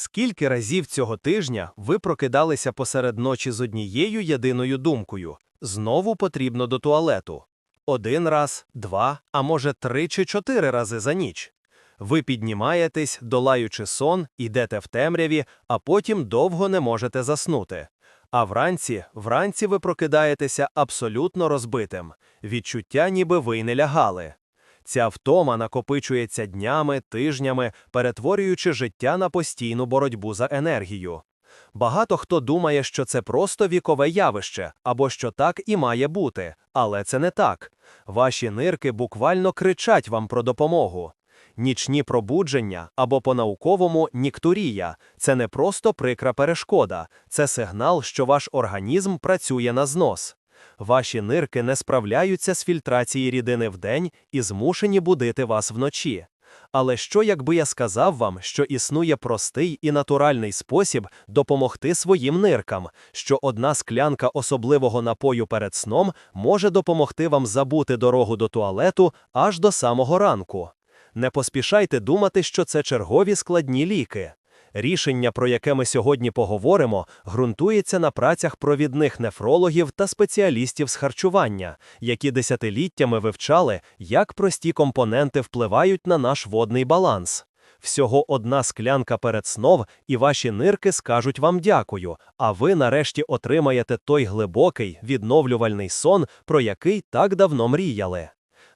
Скільки разів цього тижня ви прокидалися посеред ночі з однією єдиною думкою знову потрібно до туалету? Один раз, два, а може три чи чотири рази за ніч. Ви піднімаєтесь, долаючи сон, йдете в темряві, а потім довго не можете заснути. А вранці, вранці ви прокидаєтеся абсолютно розбитим. Відчуття, ніби ви й не лягали. Ця втома накопичується днями, тижнями, перетворюючи життя на постійну боротьбу за енергію. Багато хто думає, що це просто вікове явище, або що так і має бути, але це не так. Ваші нирки буквально кричать вам про допомогу. Нічні пробудження або по-науковому ніктурія це не просто прикра перешкода, це сигнал, що ваш організм працює на знос. Ваші нирки не справляються з фільтрації рідини вдень і змушені будити вас вночі. Але що, якби я сказав вам, що існує простий і натуральний спосіб допомогти своїм ниркам, що одна склянка особливого напою перед сном може допомогти вам забути дорогу до туалету аж до самого ранку? Не поспішайте думати, що це чергові складні ліки. Рішення, про яке ми сьогодні поговоримо, ґрунтується на працях провідних нефрологів та спеціалістів з харчування, які десятиліттями вивчали, як прості компоненти впливають на наш водний баланс. Всього одна склянка перед сном, і ваші нирки скажуть вам дякую, а ви нарешті отримаєте той глибокий, відновлювальний сон, про який так давно мріяли.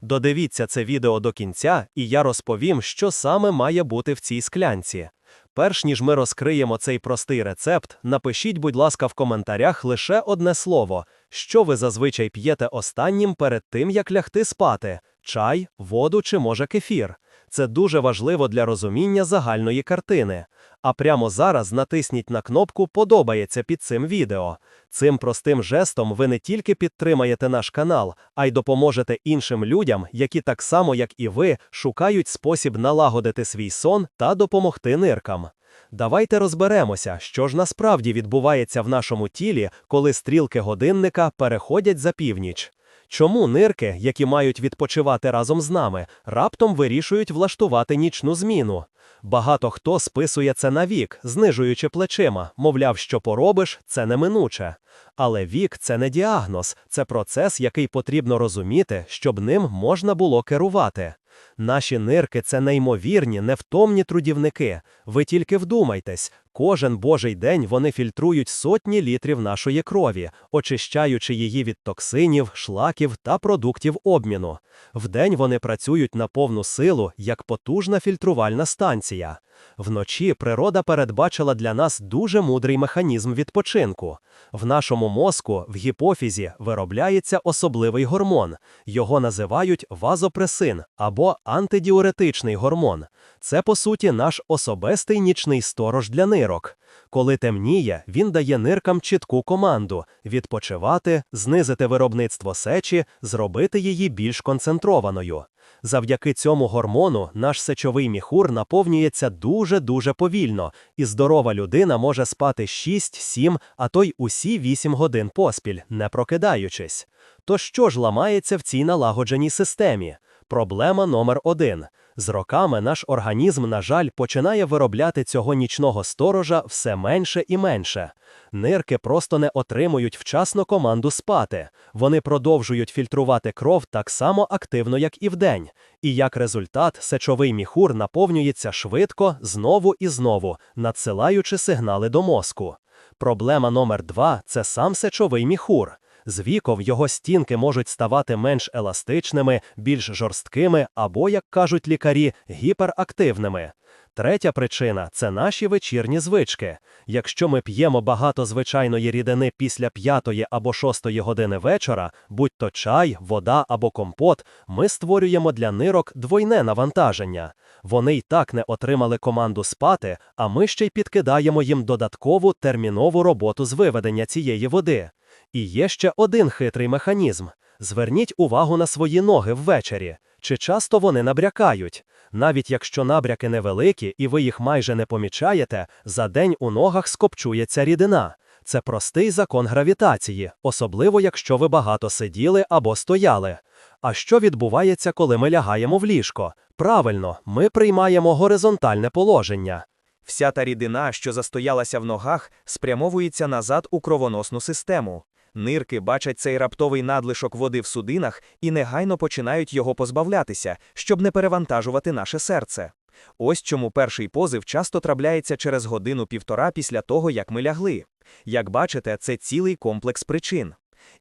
Додивіться це відео до кінця, і я розповім, що саме має бути в цій склянці. Перш ніж ми розкриємо цей простий рецепт, напишіть, будь ласка, в коментарях лише одне слово, що ви зазвичай п'єте останнім перед тим, як лягти спати: чай, воду чи може кефір. Це дуже важливо для розуміння загальної картини. А прямо зараз натисніть на кнопку Подобається під цим відео. Цим простим жестом ви не тільки підтримаєте наш канал, а й допоможете іншим людям, які так само, як і ви, шукають спосіб налагодити свій сон та допомогти ниркам. Давайте розберемося, що ж насправді відбувається в нашому тілі, коли стрілки годинника переходять за північ. Чому нирки, які мають відпочивати разом з нами, раптом вирішують влаштувати нічну зміну? Багато хто списує це на вік, знижуючи плечима, мовляв, що поробиш, це неминуче. Але вік це не діагноз, це процес, який потрібно розуміти, щоб ним можна було керувати. Наші нирки це неймовірні, невтомні трудівники. Ви тільки вдумайтесь, кожен божий день вони фільтрують сотні літрів нашої крові, очищаючи її від токсинів, шлаків та продуктів обміну. Вдень вони працюють на повну силу, як потужна фільтрувальна станція. Вночі природа передбачила для нас дуже мудрий механізм відпочинку. В нашому мозку, в гіпофізі, виробляється особливий гормон. Його називають вазопресин або антидіуретичний гормон. Це, по суті, наш особистий нічний сторож для нирок. Коли темніє, він дає ниркам чітку команду відпочивати, знизити виробництво сечі, зробити її більш концентрованою. Завдяки цьому гормону наш сечовий міхур наповнюється дуже-дуже повільно, і здорова людина може спати 6, 7, а то й усі 8 годин поспіль, не прокидаючись. То що ж ламається в цій налагодженій системі? Проблема номер один. З роками наш організм, на жаль, починає виробляти цього нічного сторожа все менше і менше. Нирки просто не отримують вчасно команду спати. Вони продовжують фільтрувати кров так само активно, як і вдень. І як результат, сечовий міхур наповнюється швидко, знову і знову, надсилаючи сигнали до мозку. Проблема номер два це сам сечовий міхур. З віком його стінки можуть ставати менш еластичними, більш жорсткими або, як кажуть лікарі, гіперактивними. Третя причина це наші вечірні звички. Якщо ми п'ємо багато звичайної рідини після п'ятої або шостої години вечора, будь то чай, вода або компот, ми створюємо для нирок двойне навантаження. Вони й так не отримали команду спати, а ми ще й підкидаємо їм додаткову термінову роботу з виведення цієї води. І є ще один хитрий механізм. Зверніть увагу на свої ноги ввечері. Чи часто вони набрякають? Навіть якщо набряки невеликі і ви їх майже не помічаєте, за день у ногах скопчується рідина. Це простий закон гравітації, особливо якщо ви багато сиділи або стояли. А що відбувається, коли ми лягаємо в ліжко? Правильно, ми приймаємо горизонтальне положення. Вся та рідина, що застоялася в ногах, спрямовується назад у кровоносну систему. Нирки бачать цей раптовий надлишок води в судинах і негайно починають його позбавлятися, щоб не перевантажувати наше серце. Ось чому перший позив часто трапляється через годину-півтора після того, як ми лягли. Як бачите, це цілий комплекс причин.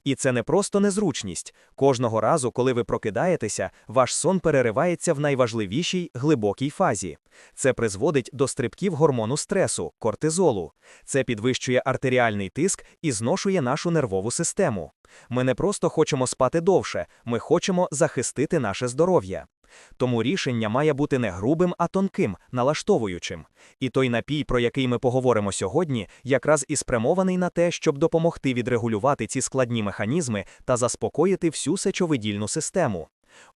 І це не просто незручність. Кожного разу, коли ви прокидаєтеся, ваш сон переривається в найважливішій глибокій фазі. Це призводить до стрибків гормону стресу, кортизолу. Це підвищує артеріальний тиск і зношує нашу нервову систему. Ми не просто хочемо спати довше, ми хочемо захистити наше здоров'я. Тому рішення має бути не грубим, а тонким, налаштовуючим. І той напій, про який ми поговоримо сьогодні, якраз і спрямований на те, щоб допомогти відрегулювати ці складні механізми та заспокоїти всю сечовидільну систему.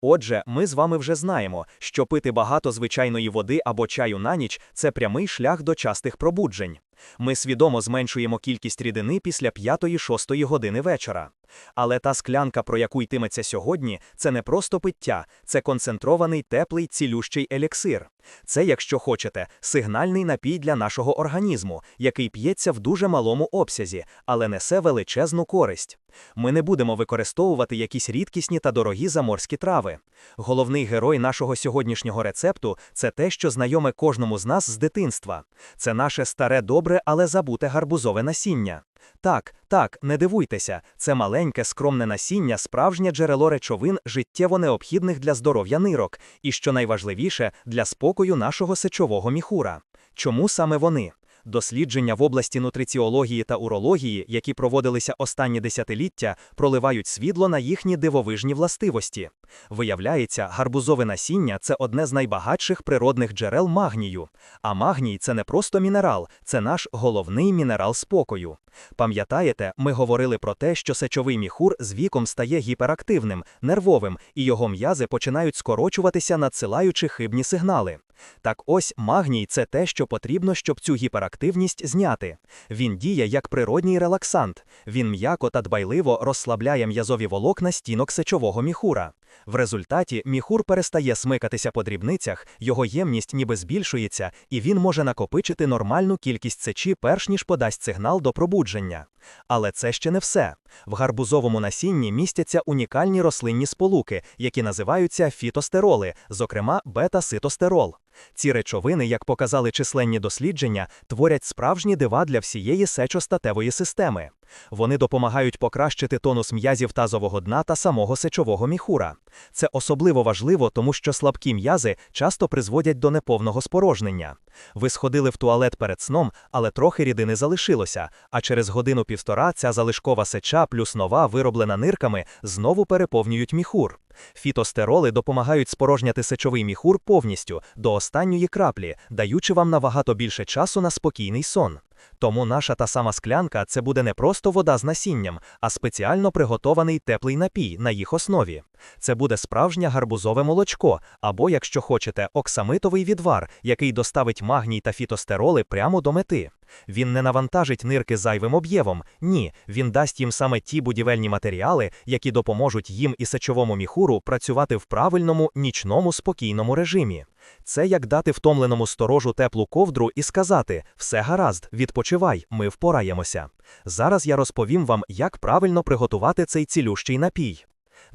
Отже, ми з вами вже знаємо, що пити багато звичайної води або чаю на ніч це прямий шлях до частих пробуджень. Ми свідомо зменшуємо кількість рідини після 5-6 години вечора. Але та склянка, про яку йтиметься сьогодні, це не просто пиття, це концентрований теплий цілющий еліксир. Це, якщо хочете, сигнальний напій для нашого організму, який п'ється в дуже малому обсязі, але несе величезну користь. Ми не будемо використовувати якісь рідкісні та дорогі заморські трави. Головний герой нашого сьогоднішнього рецепту це те, що знайоме кожному з нас з дитинства. Це наше старе добре, але забуте гарбузове насіння. Так, так, не дивуйтеся, це маленьке скромне насіння, справжнє джерело речовин, життєво необхідних для здоров'я нирок, і що найважливіше, для спокою нашого сечового міхура. Чому саме вони? Дослідження в області нутриціології та урології, які проводилися останні десятиліття, проливають світло на їхні дивовижні властивості. Виявляється, гарбузове насіння це одне з найбагатших природних джерел магнію. А магній це не просто мінерал, це наш головний мінерал спокою. Пам'ятаєте, ми говорили про те, що сечовий міхур з віком стає гіперактивним, нервовим, і його м'язи починають скорочуватися, надсилаючи хибні сигнали. Так ось магній це те, що потрібно, щоб цю гіперактивність зняти. Він діє як природній релаксант. Він м'яко та дбайливо розслабляє м'язові волокна стінок сечового міхура. В результаті міхур перестає смикатися по дрібницях, його ємність ніби збільшується, і він може накопичити нормальну кількість сечі, перш ніж подасть сигнал до пробудження. Але це ще не все. В гарбузовому насінні містяться унікальні рослинні сполуки, які називаються фітостероли, зокрема бета-ситостерол. Ці речовини, як показали численні дослідження, творять справжні дива для всієї сечостатевої системи. Вони допомагають покращити тонус м'язів тазового дна та самого сечового міхура. Це особливо важливо, тому що слабкі м'язи часто призводять до неповного спорожнення. Ви сходили в туалет перед сном, але трохи рідини залишилося, а через годину-півтора ця залишкова сеча плюс нова, вироблена нирками, знову переповнюють міхур. Фітостероли допомагають спорожняти сечовий міхур повністю до останньої краплі, даючи вам набагато більше часу на спокійний сон. Тому наша та сама склянка це буде не просто вода з насінням, а спеціально приготований теплий напій на їх основі. Це буде справжнє гарбузове молочко, або, якщо хочете, оксамитовий відвар, який доставить магній та фітостероли прямо до мети. Він не навантажить нирки зайвим об'ємом, ні, він дасть їм саме ті будівельні матеріали, які допоможуть їм і сечовому міхуру працювати в правильному, нічному, спокійному режимі. Це як дати втомленому сторожу теплу ковдру і сказати: все гаразд, відпочивай, ми впораємося. Зараз я розповім вам, як правильно приготувати цей цілющий напій.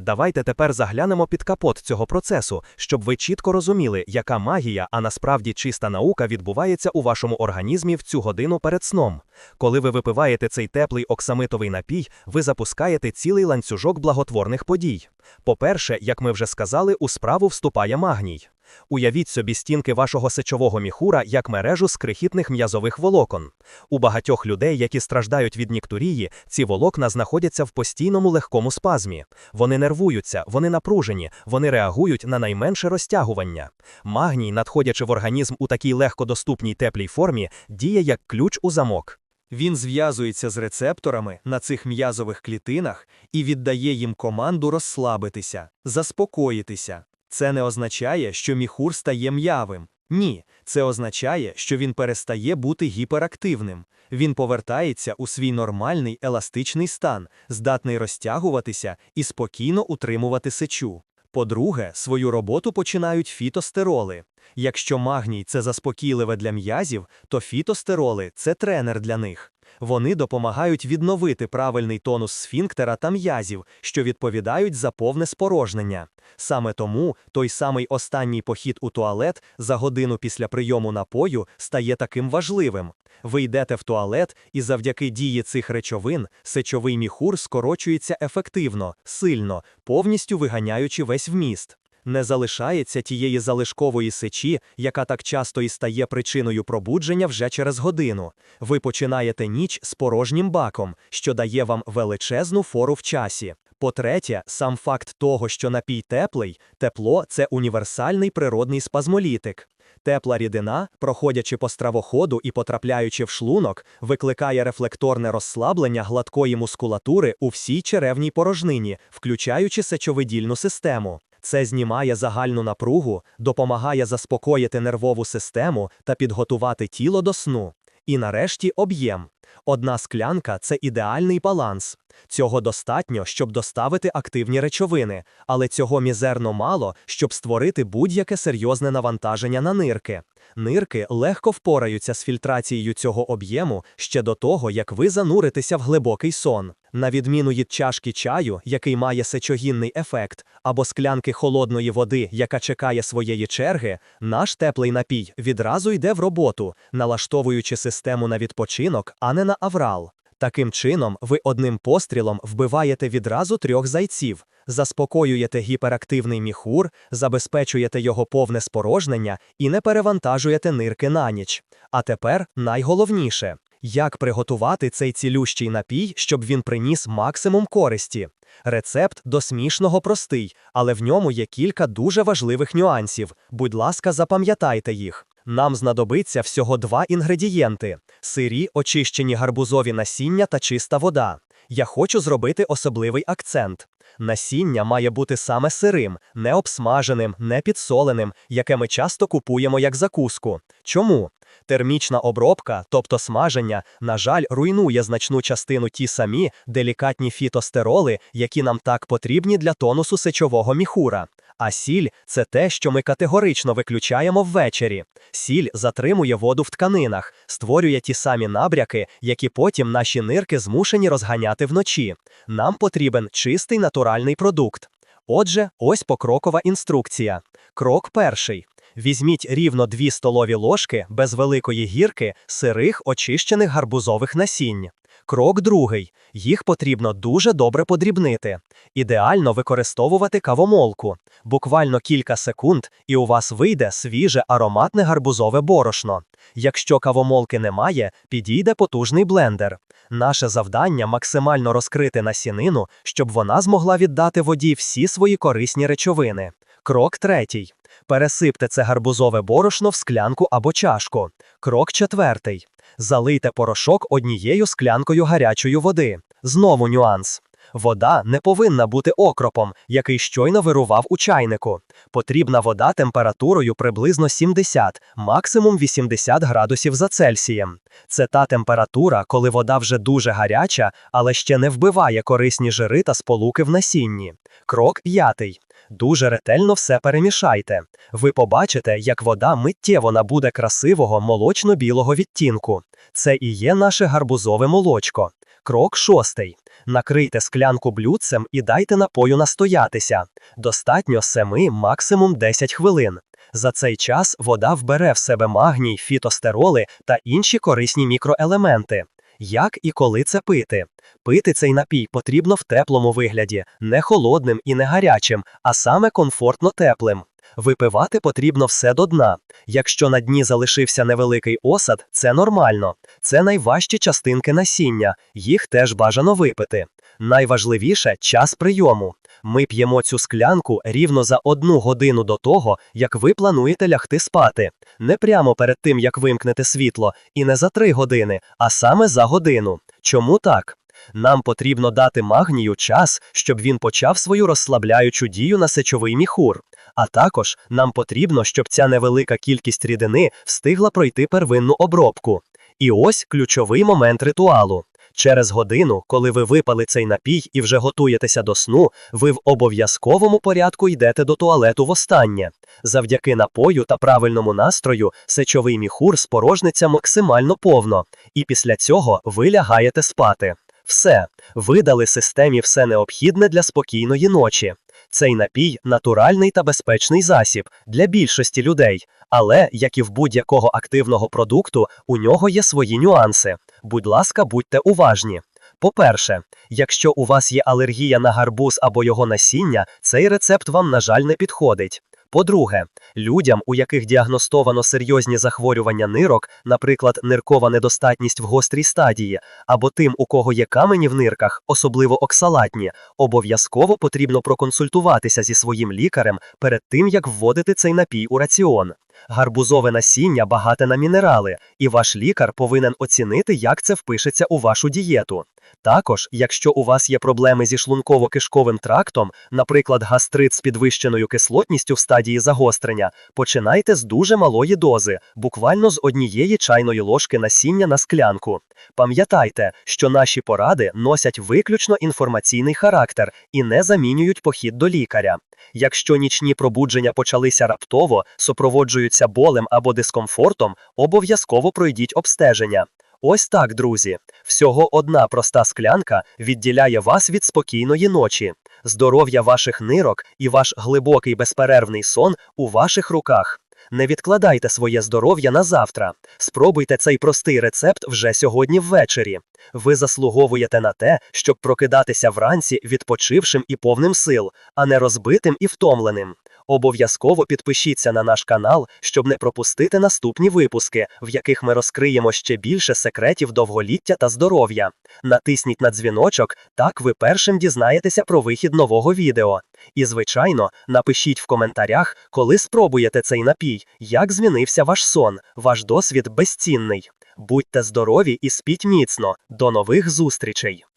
Давайте тепер заглянемо під капот цього процесу, щоб ви чітко розуміли, яка магія, а насправді чиста наука відбувається у вашому організмі в цю годину перед сном. Коли ви випиваєте цей теплий оксамитовий напій, ви запускаєте цілий ланцюжок благотворних подій. По-перше, як ми вже сказали, у справу вступає магній. Уявіть собі стінки вашого сечового міхура як мережу з крихітних м'язових волокон. У багатьох людей, які страждають від ніктурії, ці волокна знаходяться в постійному легкому спазмі. Вони нервуються, вони напружені, вони реагують на найменше розтягування. Магній, надходячи в організм у такій легкодоступній теплій формі, діє як ключ у замок. Він зв'язується з рецепторами на цих м'язових клітинах і віддає їм команду розслабитися, заспокоїтися. Це не означає, що міхур стає м'явим. Ні, це означає, що він перестає бути гіперактивним. Він повертається у свій нормальний еластичний стан, здатний розтягуватися і спокійно утримувати сечу. По-друге, свою роботу починають фітостероли. Якщо магній це заспокійливе для м'язів, то фітостероли це тренер для них. Вони допомагають відновити правильний тонус сфінктера та м'язів, що відповідають за повне спорожнення. Саме тому той самий останній похід у туалет за годину після прийому напою стає таким важливим. Ви йдете в туалет, і завдяки дії цих речовин сечовий міхур скорочується ефективно, сильно, повністю виганяючи весь вміст. Не залишається тієї залишкової сечі, яка так часто і стає причиною пробудження вже через годину. Ви починаєте ніч з порожнім баком, що дає вам величезну фору в часі. По-третє, сам факт того, що напій теплий, тепло це універсальний природний спазмолітик. Тепла рідина, проходячи по стравоходу і потрапляючи в шлунок, викликає рефлекторне розслаблення гладкої мускулатури у всій черевній порожнині, включаючи сечовидільну систему. Це знімає загальну напругу, допомагає заспокоїти нервову систему та підготувати тіло до сну. І нарешті об'єм. Одна склянка це ідеальний баланс. Цього достатньо, щоб доставити активні речовини, але цього мізерно мало, щоб створити будь-яке серйозне навантаження на нирки. Нирки легко впораються з фільтрацією цього об'єму ще до того, як ви зануритеся в глибокий сон. На відміну від чашки чаю, який має сечогінний ефект, або склянки холодної води, яка чекає своєї черги, наш теплий напій відразу йде в роботу, налаштовуючи систему на відпочинок, а не на аврал. Таким чином, ви одним пострілом вбиваєте відразу трьох зайців, заспокоюєте гіперактивний міхур, забезпечуєте його повне спорожнення і не перевантажуєте нирки на ніч. А тепер найголовніше як приготувати цей цілющий напій, щоб він приніс максимум користі. Рецепт до смішного простий, але в ньому є кілька дуже важливих нюансів. Будь ласка, запам'ятайте їх. Нам знадобиться всього два інгредієнти: сирі, очищені гарбузові насіння та чиста вода. Я хочу зробити особливий акцент. Насіння має бути саме сирим, не обсмаженим, не підсоленим, яке ми часто купуємо як закуску. Чому? Термічна обробка, тобто смаження, на жаль, руйнує значну частину ті самі делікатні фітостероли, які нам так потрібні для тонусу сечового міхура. А сіль це те, що ми категорично виключаємо ввечері. Сіль затримує воду в тканинах, створює ті самі набряки, які потім наші нирки змушені розганяти вночі. Нам потрібен чистий натуральний продукт. Отже, ось покрокова інструкція. Крок перший. Візьміть рівно 2 столові ложки без великої гірки сирих очищених гарбузових насінь. Крок другий. Їх потрібно дуже добре подрібнити. Ідеально використовувати кавомолку. Буквально кілька секунд, і у вас вийде свіже ароматне гарбузове борошно. Якщо кавомолки немає, підійде потужний блендер. Наше завдання максимально розкрити насінину, щоб вона змогла віддати воді всі свої корисні речовини. Крок третій. Пересипте це гарбузове борошно в склянку або чашку. Крок четвертий. Залийте порошок однією склянкою гарячої води. Знову нюанс. Вода не повинна бути окропом, який щойно вирував у чайнику. Потрібна вода температурою приблизно 70, максимум 80 градусів за Цельсієм. Це та температура, коли вода вже дуже гаряча, але ще не вбиває корисні жири та сполуки в насінні. Крок п'ятий. Дуже ретельно все перемішайте. Ви побачите, як вода миттєво набуде красивого молочно-білого відтінку. Це і є наше гарбузове молочко. Крок шостий. Накрийте склянку блюдцем і дайте напою настоятися. Достатньо 7, максимум 10 хвилин. За цей час вода вбере в себе магній, фітостероли та інші корисні мікроелементи. Як і коли це пити? Пити цей напій потрібно в теплому вигляді, не холодним і не гарячим, а саме комфортно теплим. Випивати потрібно все до дна. Якщо на дні залишився невеликий осад, це нормально. Це найважчі частинки насіння, їх теж бажано випити. Найважливіше час прийому. Ми п'ємо цю склянку рівно за одну годину до того, як ви плануєте лягти спати. Не прямо перед тим, як вимкнете світло, і не за три години, а саме за годину. Чому так? Нам потрібно дати магнію час, щоб він почав свою розслабляючу дію на сечовий міхур. А також нам потрібно, щоб ця невелика кількість рідини встигла пройти первинну обробку. І ось ключовий момент ритуалу. Через годину, коли ви випали цей напій і вже готуєтеся до сну, ви в обов'язковому порядку йдете до туалету востаннє. Завдяки напою та правильному настрою сечовий міхур спорожниться максимально повно, і після цього ви лягаєте спати. Все, ви дали системі все необхідне для спокійної ночі. Цей напій натуральний та безпечний засіб для більшості людей, але, як і в будь-якого активного продукту, у нього є свої нюанси. Будь ласка, будьте уважні. По-перше, якщо у вас є алергія на гарбуз або його насіння, цей рецепт вам, на жаль, не підходить. По-друге, людям, у яких діагностовано серйозні захворювання нирок, наприклад, ниркова недостатність в гострій стадії, або тим, у кого є камені в нирках, особливо оксалатні, обов'язково потрібно проконсультуватися зі своїм лікарем перед тим, як вводити цей напій у раціон. Гарбузове насіння багате на мінерали, і ваш лікар повинен оцінити, як це впишеться у вашу дієту. Також, якщо у вас є проблеми зі шлунково-кишковим трактом, наприклад, гастрит з підвищеною кислотністю в стадії загострення, починайте з дуже малої дози, буквально з однієї чайної ложки насіння на склянку. Пам'ятайте, що наші поради носять виключно інформаційний характер і не замінюють похід до лікаря. Якщо нічні пробудження почалися раптово, супроводжуються болем або дискомфортом, обов'язково пройдіть обстеження. Ось так, друзі. Всього одна проста склянка відділяє вас від спокійної ночі. Здоров'я ваших нирок і ваш глибокий безперервний сон у ваших руках. Не відкладайте своє здоров'я на завтра. Спробуйте цей простий рецепт вже сьогодні ввечері. Ви заслуговуєте на те, щоб прокидатися вранці відпочившим і повним сил, а не розбитим і втомленим. Обов'язково підпишіться на наш канал, щоб не пропустити наступні випуски, в яких ми розкриємо ще більше секретів довголіття та здоров'я. Натисніть на дзвіночок, так ви першим дізнаєтеся про вихід нового відео. І, звичайно, напишіть в коментарях, коли спробуєте цей напій, як змінився ваш сон, ваш досвід безцінний. Будьте здорові і спіть міцно. До нових зустрічей!